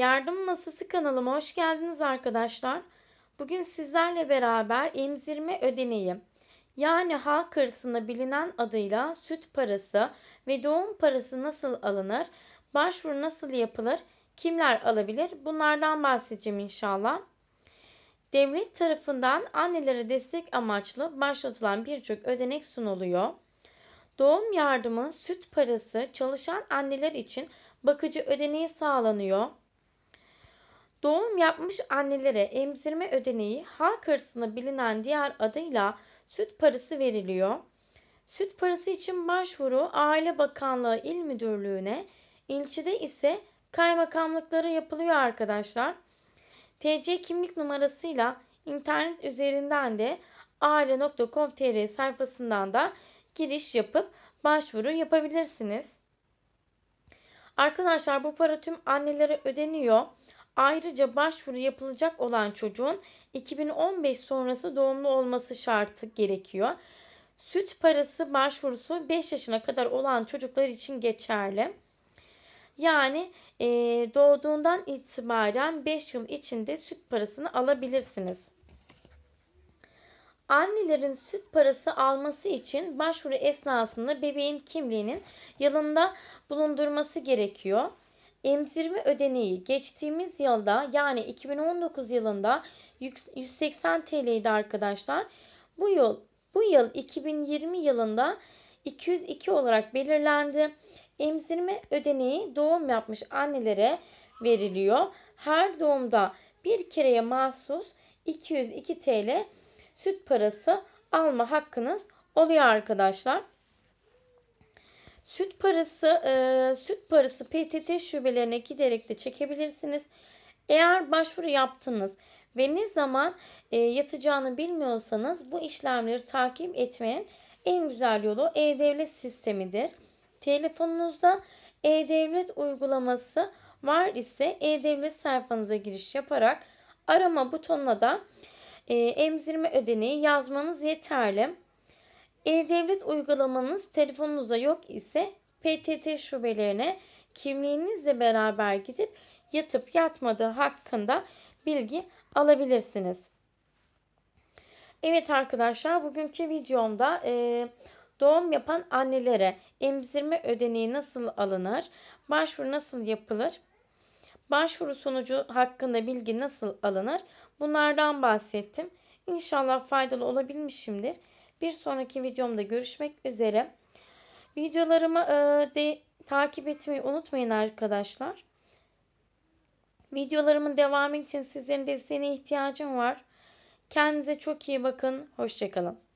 Yardım Masası kanalıma hoş geldiniz arkadaşlar. Bugün sizlerle beraber emzirme ödeneği yani halk arasında bilinen adıyla süt parası ve doğum parası nasıl alınır, başvuru nasıl yapılır, kimler alabilir bunlardan bahsedeceğim inşallah. Devlet tarafından annelere destek amaçlı başlatılan birçok ödenek sunuluyor. Doğum yardımı, süt parası çalışan anneler için bakıcı ödeneği sağlanıyor. Doğum yapmış annelere emzirme ödeneği halk arasında bilinen diğer adıyla süt parası veriliyor. Süt parası için başvuru Aile Bakanlığı İl Müdürlüğü'ne, ilçede ise kaymakamlıklara yapılıyor arkadaşlar. TC kimlik numarasıyla internet üzerinden de aile.com.tr sayfasından da giriş yapıp başvuru yapabilirsiniz. Arkadaşlar bu para tüm annelere ödeniyor. Ayrıca başvuru yapılacak olan çocuğun 2015 sonrası doğumlu olması şartı gerekiyor. Süt parası başvurusu 5 yaşına kadar olan çocuklar için geçerli. Yani e, doğduğundan itibaren 5 yıl içinde süt parasını alabilirsiniz. Annelerin süt parası alması için başvuru esnasında bebeğin kimliğinin yanında bulundurması gerekiyor. Emzirme ödeneği geçtiğimiz yılda yani 2019 yılında 180 TL'ydi arkadaşlar. Bu yıl bu yıl 2020 yılında 202 olarak belirlendi. Emzirme ödeneği doğum yapmış annelere veriliyor. Her doğumda bir kereye mahsus 202 TL süt parası alma hakkınız oluyor arkadaşlar. Süt parası e, süt parası PTT şubelerine giderek de çekebilirsiniz. Eğer başvuru yaptınız ve ne zaman e, yatacağını bilmiyorsanız bu işlemleri takip etmenin en güzel yolu e-devlet sistemidir. Telefonunuzda e-devlet uygulaması var ise e-devlet sayfanıza giriş yaparak arama butonuna da e, emzirme ödeneği yazmanız yeterli. E-Devlet uygulamanız telefonunuza yok ise PTT şubelerine kimliğinizle beraber gidip yatıp yatmadığı hakkında bilgi alabilirsiniz. Evet arkadaşlar bugünkü videomda e, doğum yapan annelere emzirme ödeneği nasıl alınır, başvuru nasıl yapılır, başvuru sonucu hakkında bilgi nasıl alınır bunlardan bahsettim. İnşallah faydalı olabilmişimdir. Bir sonraki videomda görüşmek üzere. Videolarımı e, de, takip etmeyi unutmayın arkadaşlar. Videolarımın devamı için sizlerin desteğine ihtiyacım var. Kendinize çok iyi bakın. Hoşçakalın.